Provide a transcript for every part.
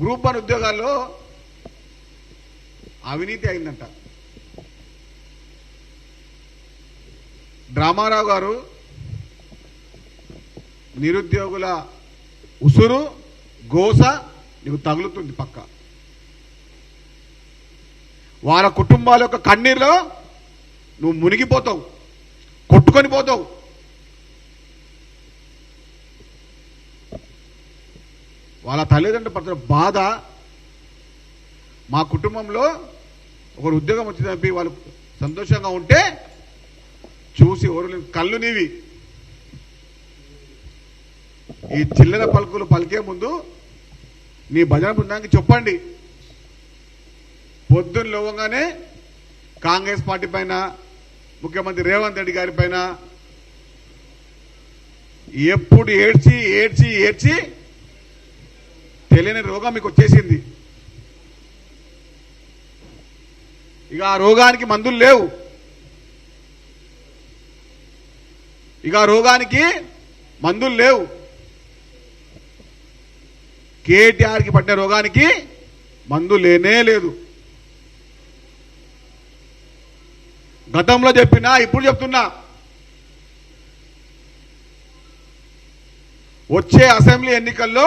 Group one ఉద్యోగాల్లో అవినీతి అయిందంట. డ్రామారావు గారు నిరుద్యోగుల ఉసురు గోస నీకు తగులుతుంది పక్క. వాళ్ళ కుటుంబాల యొక్క కన్నీరులో నువ్వు మునిగిపోతావు కొట్టుకొని పోతావు. వాళ్ళ తల్లిదండ్రులు పడుతున్న బాధ మా కుటుంబంలో ఒకరు ఉద్యోగం వచ్చిందని వాళ్ళు సంతోషంగా ఉంటే చూసి ఎవరు కళ్ళు నీవి. ఈ చిల్లర పలుకులు పలికే ముందు నీ భజన బృందానికి చెప్పండి. పొద్దున్న లోవగానే కాంగ్రెస్ పార్టీ పైన ముఖ్యమంత్రి రేవంత్ రెడ్డి గారి పైన ఎప్పుడు ఏడ్చి ఏడ్చి ఏడ్చి తెలియని రోగం మీకు వచ్చేసింది. ఇక ఆ రోగానికి మందులు లేవు. ఇక ఆ రోగానికి మందులు లేవు. కేటీఆర్కి పట్టిన రోగానికి మందు లేనే లేదు. గతంలో చెప్పినా ఇప్పుడు చెప్తున్నా. వచ్చే అసెంబ్లీ ఎన్నికల్లో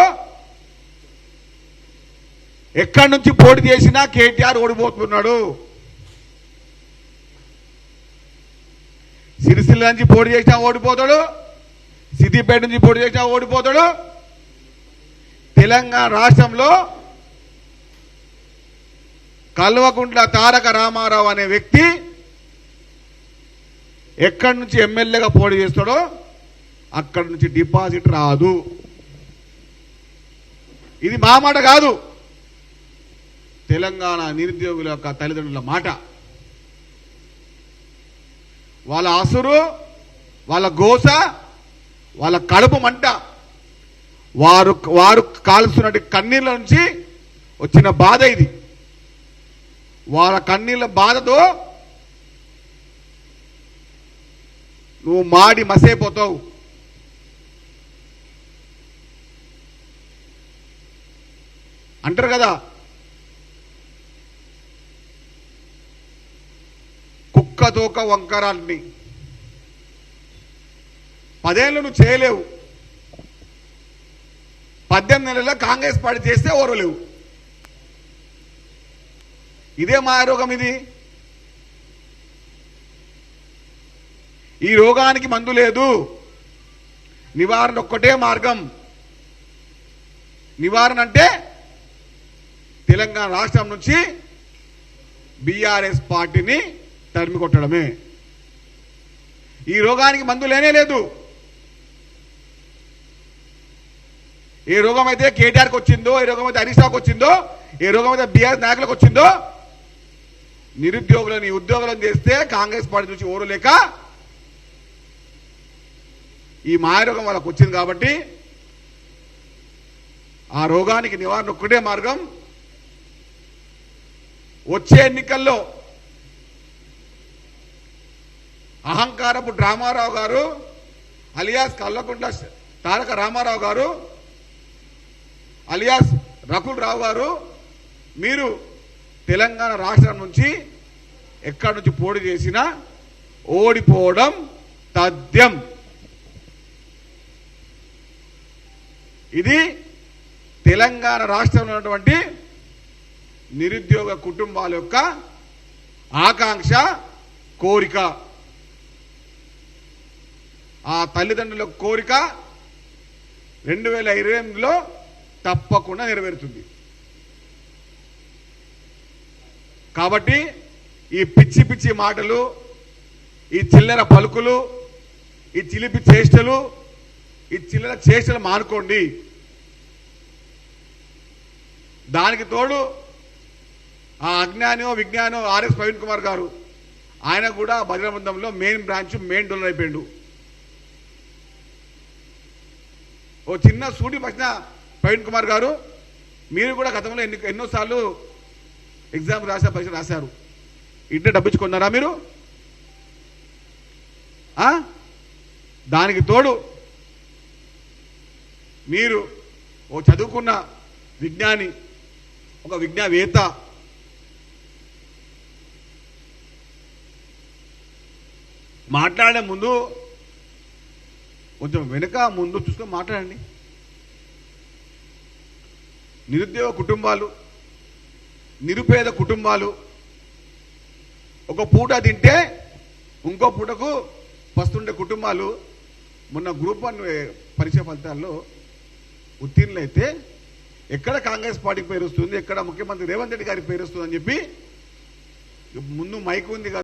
ఎక్కడి నుంచి పోటీ చేసినా కేటీఆర్ ఓడిపోతున్నాడు. సిరిసిల్ల నుంచి పోటీ చేసినా ఓడిపోతాడు. సిద్దిపేట నుంచి పోటీ చేసినా ఓడిపోతాడు. తెలంగాణ రాష్ట్రంలో కల్వకుంట్ల తారక రామారావు అనే వ్యక్తి ఎక్కడి నుంచి ఎమ్మెల్యేగా పోటీ చేస్తాడో అక్కడి నుంచి డిపాజిట్ రాదు. ఇది మా మాట కాదు. తెలంగాణ నిరుద్యోగుల యొక్క తల్లిదండ్రుల మాట. వాళ్ళ అసురు వాళ్ళ గోస వాళ్ళ కడుపు మంట. వారు వారు కాలుస్తున్నట్టు కన్నీళ్ళ నుంచి వచ్చిన బాధ ఇది. వాళ్ళ కన్నీళ్ళ బాధతో నువ్వు మాడి మసైపోతావు. అంటారు కదా కుక్క వంకరాన్ని. పదేళ్ళు నువ్వు చేయలేవు. పద్దెనిమిది నెలల్లో కాంగ్రెస్ పార్టీ చేస్తే ఓరలేవు. ఇదే మాయారోగం ఇది. ఈ రోగానికి మందు లేదు. నివారణ ఒక్కటే మార్గం. నివారణ అంటే తెలంగాణ రాష్ట్రం నుంచి బీఆర్ఎస్ పార్టీని తరిమి కొట్టడమే. ఈ రోగానికి మందు లేనే లేదు. ఏ రోగం అయితే కేటీఆర్కి వచ్చిందో ఏ రోగం అయితే హరీష్ వచ్చిందో ఏ రోగం అయితే బీఆర్ నాయకులకు వచ్చిందో నిరుద్యోగులని ఉద్యోగులను చేస్తే కాంగ్రెస్ పార్టీ నుంచి ఓరు లేక ఈ మాయరోగం వాళ్ళకు వచ్చింది కాబట్టి ఆ రోగానికి నివారణ ఒక్కటే మార్గం. వచ్చే ఎన్నికల్లో అహంకారపు డ్రామారావు గారు అలియాస్ కల్లకుంట్ల తారక రామారావు గారు అలియాస్ రకుల్ రావు గారు మీరు తెలంగాణ రాష్ట్రం నుంచి ఎక్కడి నుంచి పోటీ చేసినా ఓడిపోవడం తథ్యం. ఇది తెలంగాణ రాష్ట్రంలో ఉన్నటువంటి నిరుద్యోగ కుటుంబాల యొక్క ఆకాంక్ష కోరిక. ఆ తల్లిదండ్రుల కోరిక రెండు వేల ఇరవై ఎనిమిదిలో తప్పకుండా నెరవేరుతుంది. కాబట్టి ఈ పిచ్చి పిచ్చి మాటలు ఈ చిల్లర పలుకులు ఈ చిలిపి చేష్టలు ఈ చిల్లర చేష్టలు మానుకోండి. దానికి తోడు ఆ అజ్ఞానో విజ్ఞానో ఆర్ఎస్ ప్రవీణ్ కుమార్ గారు ఆయన కూడా భజన బృందంలో మెయిన్ బ్రాంచ్ మెయిన్ డోనర్ అయిపోయాడు. ఓ చిన్న సూటి ప్రశ్న ప్రవీణ్ కుమార్ గారు. మీరు కూడా గతంలో ఎన్ని ఎన్నోసార్లు ఎగ్జామ్ రాసే పరీక్ష రాశారు. ఇంటి డబ్బించుకున్నారా మీరు? దానికి తోడు మీరు ఓ చదువుకున్న విజ్ఞాని ఒక విజ్ఞావేత్త మాట్లాడే ముందు కొంచెం వెనుక ముందు చూసుకొని మాట్లాడండి. నిరుద్యోగ కుటుంబాలు నిరుపేద కుటుంబాలు ఒక పూట తింటే ఇంకో పూటకు పస్తుండే కుటుంబాలు. మొన్న గ్రూప్ వన్ పరీక్ష ఫలితాల్లో ఉత్తీర్ణులైతే ఎక్కడ కాంగ్రెస్ పార్టీకి పేరు వస్తుంది ఎక్కడ ముఖ్యమంత్రి రేవంత్ రెడ్డి గారికి పేరు వస్తుంది అని చెప్పి ముందు మైక్ ఉంది